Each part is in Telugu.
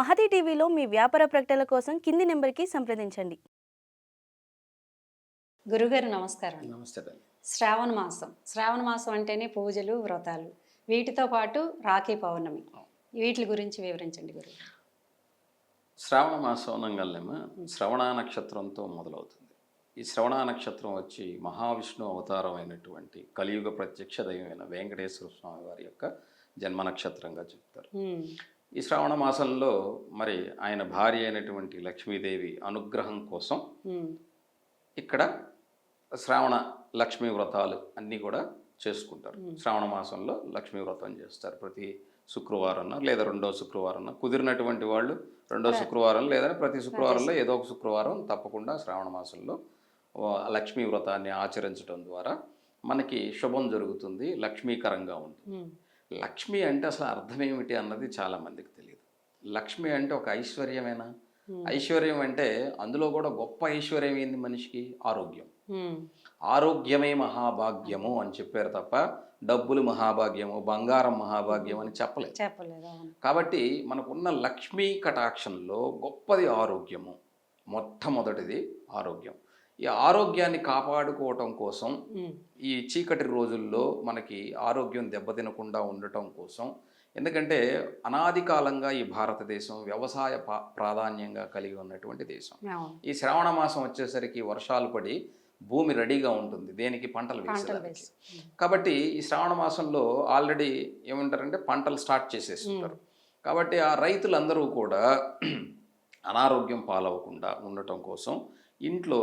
మహతి టీవీలో మీ వ్యాపార ప్రకటనల కోసం కింది నెంబర్కి సంప్రదించండి. గురుగారు నమస్కారం. నమస్తే శ్రావణ మాసం. శ్రావణ మాసం అంటేనే పూజలు వ్రతాలు. వీటితో పాటు రాఖీ పౌర్ణమి. వీటి గురించి వివరించండి గురువు శ్రావణ మాసం శ్రవణ నక్షత్రంతో మొదలవుతుంది. ఈ శ్రవణ నక్షత్రం వచ్చి మహావిష్ణు అవతారం అయినటువంటి కలియుగ ప్రత్యక్ష దైవమైన వెంకటేశ్వర స్వామి వారి యొక్క జన్మ నక్షత్రంగా చెప్తారు. ఈ శ్రావణ మాసంలో మరి ఆయన భార్య అయినటువంటి లక్ష్మీదేవి అనుగ్రహం కోసం ఇక్కడ శ్రావణ లక్ష్మీ వ్రతాలు అన్నీ కూడా చేసుకుంటారు. శ్రావణ మాసంలో లక్ష్మీ వ్రతం చేస్తారు. ప్రతి శుక్రవారం లేదా రెండో శుక్రవారం కుదిరినటువంటి వాళ్ళు రెండో శుక్రవారం లేదా ప్రతి శుక్రవారంలో ఏదో ఒక శుక్రవారం తప్పకుండా శ్రావణ మాసంలో లక్ష్మీ వ్రతాన్ని ఆచరించడం ద్వారా మనకి శుభం జరుగుతుంది లక్ష్మీకరంగా ఉంటుంది. లక్ష్మి అంటే అసలు అర్థం ఏమిటి అన్నది చాలా మందికి తెలియదు లక్ష్మి అంటే ఒక ఐశ్వర్యమేనా? ఐశ్వర్యం అంటే అందులో కూడా గొప్ప ఐశ్వర్యం ఏంది మనిషికి? ఆరోగ్యం. ఉమ్, ఆరోగ్యమే మహాభాగ్యము అని చెప్పారు తప్ప డబ్బులు మహాభాగ్యము బంగారం మహాభాగ్యం అని చెప్పలేదు. చెప్పలేదు కాబట్టి మనకున్న లక్ష్మీ కటాక్షంలో గొప్పది ఆరోగ్యము మొట్టమొదటిది ఆరోగ్యం. ఈ ఆరోగ్యాన్ని కాపాడుకోవటం కోసం ఈ చీకటి రోజుల్లో మనకి ఆరోగ్యం దెబ్బతినకుండా ఉండటం కోసం ఎందుకంటే అనాది కాలంగా ఈ భారతదేశం వ్యవసాయ ప్రాధాన్యంగా కలిగి ఉన్నటువంటి దేశం. ఈ శ్రావణ మాసం వచ్చేసరికి వర్షాలు పడి భూమి రెడీగా ఉంటుంది దేనికి? పంటలు వేసేదానికి. వేసి. కాబట్టి ఈ శ్రావణ మాసంలో ఆల్రెడీ ఏమంటారంటే పంటలు స్టార్ట్ చేసేస్తుంటారు కాబట్టి ఆ రైతులందరూ కూడా అనారోగ్యం పాలవకుండా ఉండటం కోసం ఇంట్లో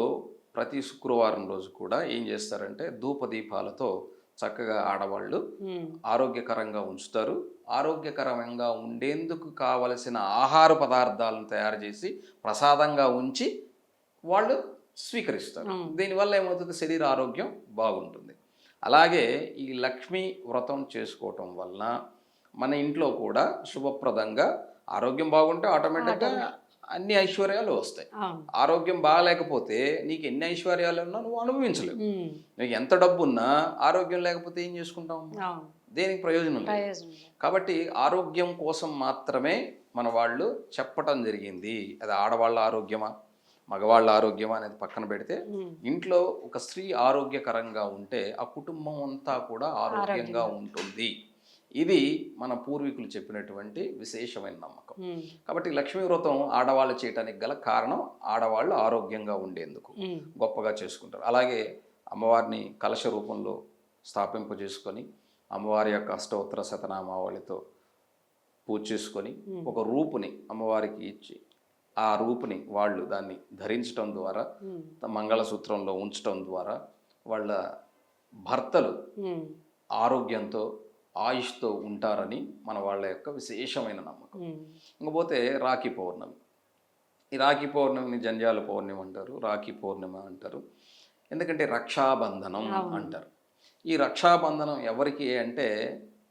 ప్రతి శుక్రవారం రోజు కూడా ఏం చేస్తారంటే ధూపదీపాలతో చక్కగా ఆడవాళ్ళు ఆరోగ్యకరంగా ఉంచుతారు. ఆరోగ్యకరంగా ఉండేందుకు కావలసిన ఆహార పదార్థాలను తయారు చేసి ప్రసాదంగా ఉంచి వాళ్ళు స్వీకరిస్తారు. దీనివల్ల ఏమవుతుంది? శరీర ఆరోగ్యం బాగుంటుంది. అలాగే ఈ లక్ష్మీ వ్రతం చేసుకోవటం వలన మన ఇంట్లో కూడా శుభప్రదంగా ఆరోగ్యం బాగుంటే ఆటోమేటిక్గా అన్ని ఐశ్వర్యాలు వస్తాయి. ఆరోగ్యం బాగాలేకపోతే నీకు ఎన్ని ఐశ్వర్యాలు ఉన్నా నువ్వు అనుభవించలేవు. నీకు ఎంత డబ్బు ఉన్నా ఆరోగ్యం లేకపోతే ఏం చేసుకుంటాం అవును. దేనికి ప్రయోజనం లేదు. కాబట్టి ఆరోగ్యం కోసం మాత్రమే మన వాళ్ళు చెప్పటం జరిగింది. అది ఆడవాళ్ళ ఆరోగ్యమా మగవాళ్ళ ఆరోగ్యమా అనేది పక్కన పెడితే ఇంట్లో ఒక స్త్రీ ఆరోగ్యకరంగా ఉంటే ఆ కుటుంబం అంతా కూడా ఆరోగ్యంగా ఉంటుంది. ఇది మన పూర్వీకులు చెప్పినటువంటి విశేషమైన నమ్మకం. కాబట్టి లక్ష్మీ వ్రతం ఆడవాళ్ళు చేయటానికి గల కారణం ఆడవాళ్ళు ఆరోగ్యంగా ఉండేందుకు గొప్పగా చేసుకుంటారు. అలాగే అమ్మవారిని కలశ రూపంలో స్థాపింప చేసుకొని అమ్మవారి యొక్క అష్టోత్తర శతనామావళితో పూజ చేసుకొని ఒక రూపుని అమ్మవారికి ఇచ్చి ఆ రూపుని వాళ్ళు దాన్ని ధరించడం ద్వారా మంగళసూత్రంలో ఉంచడం ద్వారా వాళ్ళ భర్తలు ఆరోగ్యంతో ఆయుష్తో ఉంటారని మన వాళ్ళ యొక్క విశేషమైన నమ్మకం. ఇంకపోతే రాఖీ పౌర్ణమి. ఈ రాఖీ పౌర్ణమిని జంజాల పౌర్ణమి అంటారు రాఖీ పౌర్ణమి అంటారు. ఎందుకంటే రక్షాబంధనం అంటారు. ఈ రక్షాబంధనం ఎవరికి అంటే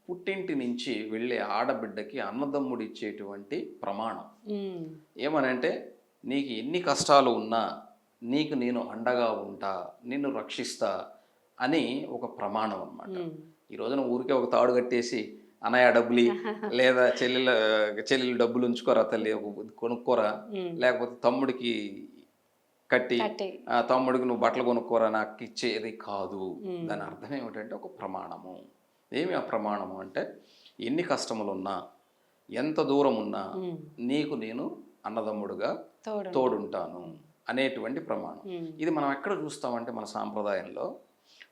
పుట్టింటి నుంచి వెళ్ళే ఆడబిడ్డకి అన్నదమ్ముడు ఇచ్చేటువంటి ప్రమాణం ఏమనంటే నీకు ఎన్ని కష్టాలు ఉన్నా నీకు నేను అండగా ఉంటా నిన్ను రక్షిస్తా అని ఒక ప్రమాణం అన్నమాట. ఈ రోజున ఊరికే ఒక తాడు కట్టేసి అన్నయ్య డబ్బులి లేదా చెల్లెల చెల్లెలు డబ్బులు ఉంచుకోరా తల్లి కొనుక్కోరా. లేకపోతే తమ్ముడికి కట్టి ఆ తమ్ముడికి నువ్వు బట్టలు కొనుక్కోరా నాకు ఇచ్చేది కాదు. దాని అర్థం ఏమిటంటే ఒక ప్రమాణము. ఏమి ఆ ప్రమాణము అంటే ఎన్ని కష్టములు ఉన్నా ఎంత దూరం ఉన్నా నీకు నేను అన్నదమ్ముడుగా తోడు తోడుంటాను అనేటువంటి ప్రమాణం. ఇది మనం ఎక్కడ చూస్తామంటే మన సాంప్రదాయంలో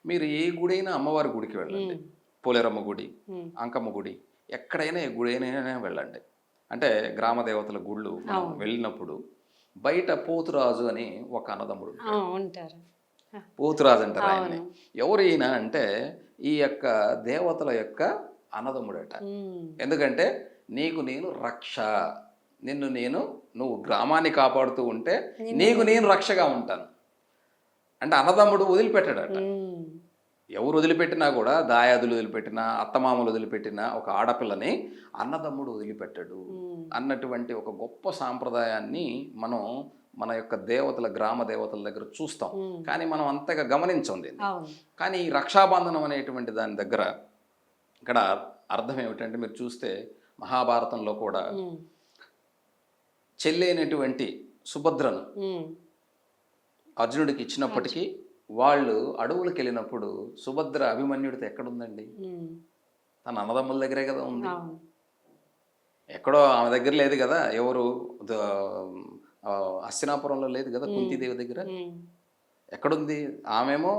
మీరు ఏ గుడైనా అమ్మవారి గుడికి వెళ్ళండి. పోలేరమ్మ గుడి అంకమ్మ గుడి ఎక్కడైనా ఏ గుడి అయినా వెళ్ళండి. అంటే గ్రామ దేవతల గుళ్ళు వెళ్ళినప్పుడు బయట పోతురాజు అని ఒక అన్నదమ్ముడు ఉంటారు. పోతురాజు అంటారు అవును. ఎవరు ఈయన అంటే ఈ యొక్క దేవతల యొక్క అన్నదమ్ముడట. ఎందుకంటే నీకు నేను రక్ష నిన్ను నేను నువ్వు గ్రామాన్ని కాపాడుతూ ఉంటే నీకు నేను రక్షగా ఉంటాను. అంటే అన్నదమ్ముడు వదిలిపెట్టాడట. ఎవరు వదిలిపెట్టినా కూడా దాయాదులు వదిలిపెట్టినా అత్తమామలు వదిలిపెట్టినా ఒక ఆడపిల్లని అన్నదమ్ముడు వదిలిపెట్టాడు అన్నటువంటి ఒక గొప్ప సాంప్రదాయాన్ని మనం మన యొక్క దేవతల గ్రామ దేవతల దగ్గర చూస్తాం. కానీ మనం అంతగా గమనించం దీన్ని. కానీ ఈ రక్షాబంధనం అనేటువంటి దాని దగ్గర ఇక్కడ అర్థం ఏమిటంటే మీరు చూస్తే మహాభారతంలో కూడా ఉమ్, చెల్లి అయినటువంటి సుభద్రను అర్జునుడికి ఇచ్చినప్పటికీ వాళ్ళు అడవులకు వెళ్ళినప్పుడు సుభద్ర అభిమన్యుడితో ఎక్కడుందండి? తన అన్నదమ్ముల దగ్గరే కదా ఉంది. ఎక్కడో ఆమె దగ్గర లేదు కదా ఎవరు? హస్తినాపురంలో లేదు కదా కుంతీదేవి దగ్గర? ఎక్కడుంది? ఆమెమో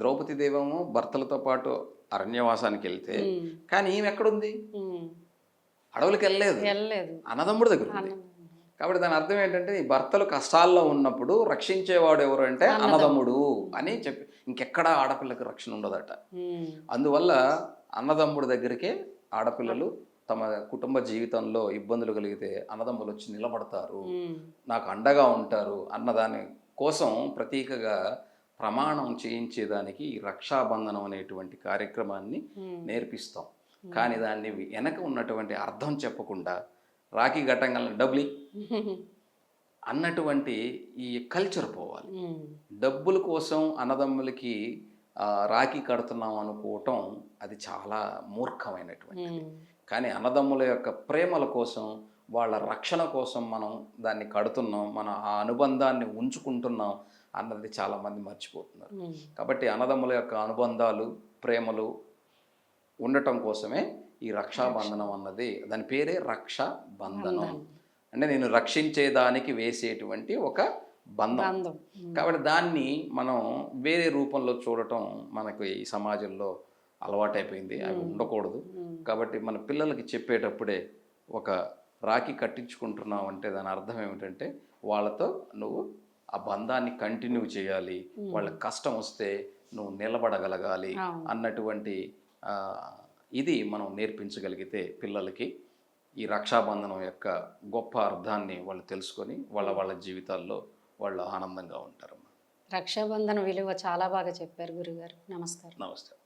ద్రౌపది దేవేమో భర్తలతో పాటు అరణ్యవాసానికి వెళ్తే కానీ ఈమె ఎక్కడుంది. అడవులకు వెళ్ళలేదు. అన్నదమ్ముడి దగ్గర ఉంది. కాబట్టి దాని అర్థం ఏంటంటే ఈ భర్తలు కష్టాల్లో ఉన్నప్పుడు రక్షించేవాడు ఎవరు అంటే అన్నదమ్ముడు. అని చెప్పి ఇంకెక్కడా ఆడపిల్లకి రక్షణ ఉండదట. అందువల్ల అన్నదమ్ముడి దగ్గరికే ఆడపిల్లలు తమ కుటుంబ జీవితంలో ఇబ్బందులు కలిగితే అన్నదమ్ములు వచ్చి నిలబడతారు. నాకు అండగా ఉంటారు అన్నదాని కోసం ప్రతీకగా ప్రమాణం చేయించేదానికి ఈ రక్షాబంధనం అనేటువంటి కార్యక్రమాన్ని. నేర్పిస్తాం. కానీ దాన్ని వెనక ఉన్నటువంటి అర్థం చెప్పకుండా రాఖీ ఘట్టంగా డబ్బులి. అన్నటువంటి ఈ కల్చర్ పోవాలి. డబ్బుల కోసం అన్నదమ్ములకి రాఖీ కడుతున్నాం అనుకోవటం అది చాలా మూర్ఖమైనటువంటి కానీ అన్నదమ్ముల యొక్క ప్రేమల కోసం వాళ్ళ రక్షణ కోసం మనం దాన్ని కడుతున్నాం మనం ఆ అనుబంధాన్ని ఉంచుకుంటున్నాం అన్నది చాలామంది మర్చిపోతున్నారు. కాబట్టి అన్నదమ్ముల యొక్క అనుబంధాలు ప్రేమలు ఉండటం కోసమే ఈ రక్షాబంధనం అన్నది దాని పేరే రక్షా బంధనం. అంటే నేను రక్షించేదానికి వేసేటువంటి ఒక బంధం. కాబట్టి దాన్ని మనం వేరే రూపంలో చూడటం మనకు ఈ సమాజంలో అలవాటైపోయింది. అవి ఉండకూడదు. కాబట్టి మన పిల్లలకి చెప్పేటప్పుడే ఒక రాఖీ కట్టించుకుంటున్నావు అంటే దాని అర్థం ఏమిటంటే వాళ్ళతో నువ్వు ఆ బంధాన్ని కంటిన్యూ చేయాలి. వాళ్ళకి కష్టం వస్తే నువ్వు నిలబడగలగాలి. అన్నటువంటి ఇది మనం నేర్పించగలిగితే పిల్లలకి ఈ రక్షాబంధనం యొక్క గొప్ప అర్థాన్ని వాళ్ళు తెలుసుకొని వాళ్ళ వాళ్ళ జీవితాల్లో వాళ్ళు ఆనందంగా ఉంటారమ్మా. రక్షాబంధన విలువ చాలా బాగా చెప్పారు గురుగారు. నమస్కారం. నమస్తే.